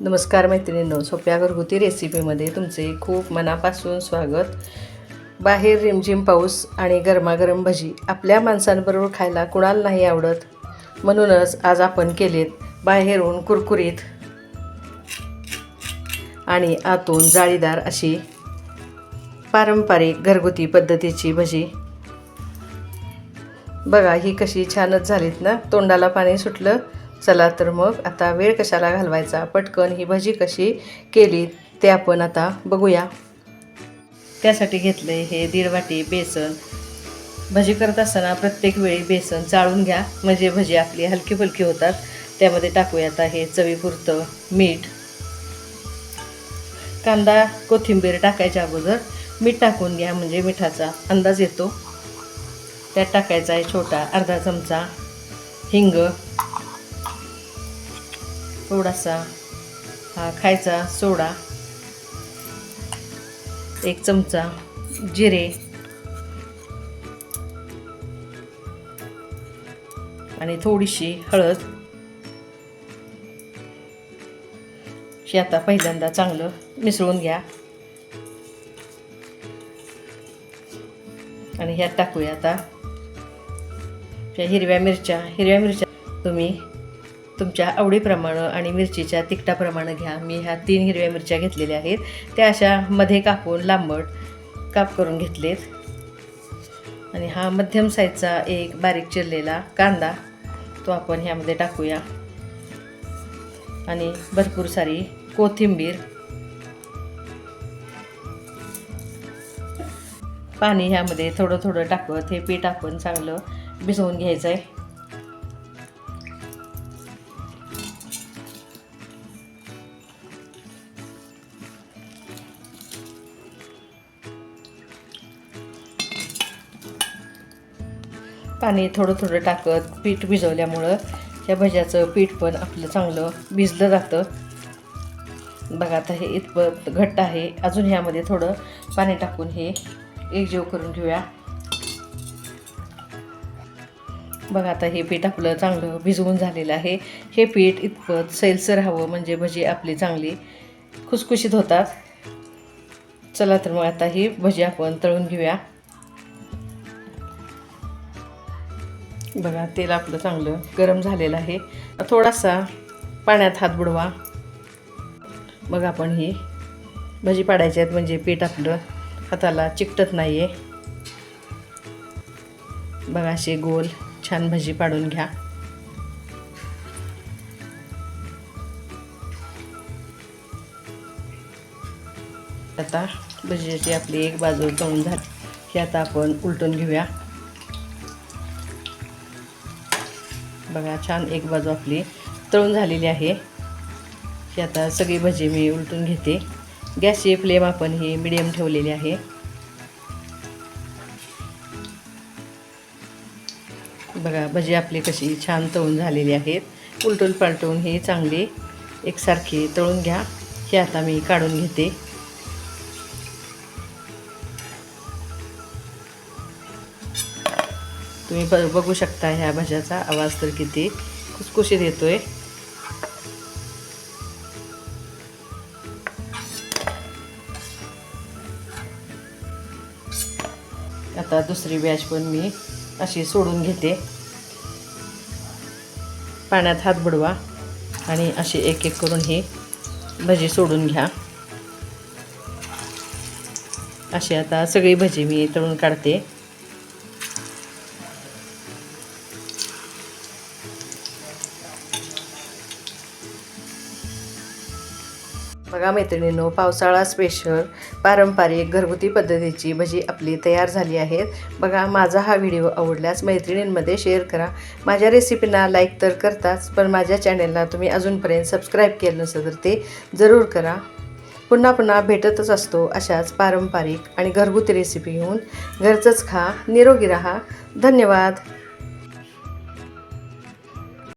नमस्कार मैत्रिणींनो सोप्या घरगुती रेसिपीमध्ये तुमचे खूप मनापासून स्वागत. बाहेर रिमझिम पाऊस आणि गरमागरम भजी आपल्या माणसांबरोबर खायला कुणाला नाही आवडत? म्हणूनच आज आपण केलेत बाहेरून कुरकुरीत आणि आतून जाळीदार अशी पारंपरिक घरगुती पद्धतीची भजी. बघा ही कशी छानच झालीत ना? तोंडाला पाणी सुटलं चला तर मग आता वेळ कशाला घालवायचा? पटकन ही भजी कशी केली ते आपण आता बघूया. त्यासाठी घेतले हे दीड वाटी बेसन. भजी करत असताना प्रत्येक वेळी बेसन चाळून घ्या. म्हणजे भजी आपली हलकी फुलकी होतात. त्यामध्ये टाकूया आता हे चवीपुरतं मीठ. कांदा कोथिंबीर टाकायच्या अगोदर मीठ टाकून घ्या. म्हणजे मिठाचा अंदाज येतो. त्यात टाकायचा आहे छोटा अर्धा चमचा हिंग. थोडासा हा खायचा सोडा एक चमचा जिरे आणि थोडीशी हळद. हे आता पहिल्यांदा चांगलं मिसळून घ्या. आणि ह्यात टाकूया आता. त्या हिरव्या मिरच्या हिरव्या मिरच्या तुम्ही तुमच्या आवडीप्रमाणे आणि मिरचीच्या तिखटाप्रमाणे घ्या. मी ह्या तीन हिरव्या मिरच्या घेतलेल्या आहेत. त्या अशा मध्ये कापून लांबट काप करून घेतलेत. आणि हा मध्यम साईजचा एक बारीक चिरलेला कांदा तो आपण ह्यामध्ये टाकूया. आणि भरपूर सारी कोथिंबीर. पाणी ह्यामध्ये थोडं थोडं टाकत हे पीठ आपण चांगलं भिजवून घ्यायचं आहे पाणी थोडं थोडं टाकत पीठ भिजवल्यामुळं त्या भज्याचं पीठ पण आपलं चांगलं भिजलं जातं. बघा आता हे इतपत घट्ट आहे. अजून ह्यामध्ये थोडं पाणी टाकून हे एकजीव करून घेऊया. बघा आता हे पीठ आपलं चांगलं भिजवून झालेलं आहे. हे पीठ इतपत सैलसर हवं म्हणजे भजी आपली चांगली खुसखुशीत होतात. चला तर मग आता ही भजी आपण तळून घेऊया. बघा तेल आपलं चांगलं गरम झालेलं आहे. थोडासा पाण्यात हात बुडवा. मग आपण ही भजी पाडायची आहेत म्हणजे पीठ आपलं हाताला चिकटत नाही आहे बघा असे गोल छान भजी पाडून घ्या. आता भजीची आपली एक बाजू तळून झाली ही आता आपण उलटून घेऊया. बघा छान एक बाजू आपली तळून झालेली आहे. ही आता सगळी भजी मी उलटून घेते. गॅसची फ्लेम आपण ही मिडियम ठेवलेली आहे. बघा भजी आपली कशी छान तळून झालेली आहेत. उलटून पालटून ही चांगली एकसारखी तळून घ्या. ही आता मी काढून घेते. तुम्ही ब बघू शकता ह्या भज्याचा आवाज तर किती खुसखुशीत आहे आता दुसरी बॅच पण मी अशी सोडून घेते. पाण्यात हात बुडवा आणि अशी एक एक करून ही भजी सोडून घ्या. अशी आता सगळी भजी मी तळून काढते. बघा मैत्रिणींनो पावसाळा स्पेशल पारंपरिक घरगुती पद्धतीची भजी आपली तयार झाली आहेत. बघा माझा हा व्हिडिओ आवडल्यास मैत्रिणींमध्ये शेअर करा. माझ्या रेसिपीना लाईक तर करताच पण माझ्या चॅनेलला तुम्ही अजूनपर्यंत सबस्क्राईब केलं नसेल तर ते जरूर करा. पुन्हा पुन्हा भेटतच असतो अशाच पारंपरिक आणि घरगुती रेसिपी घेऊन. घरचंच खा निरोगी राहा. धन्यवाद.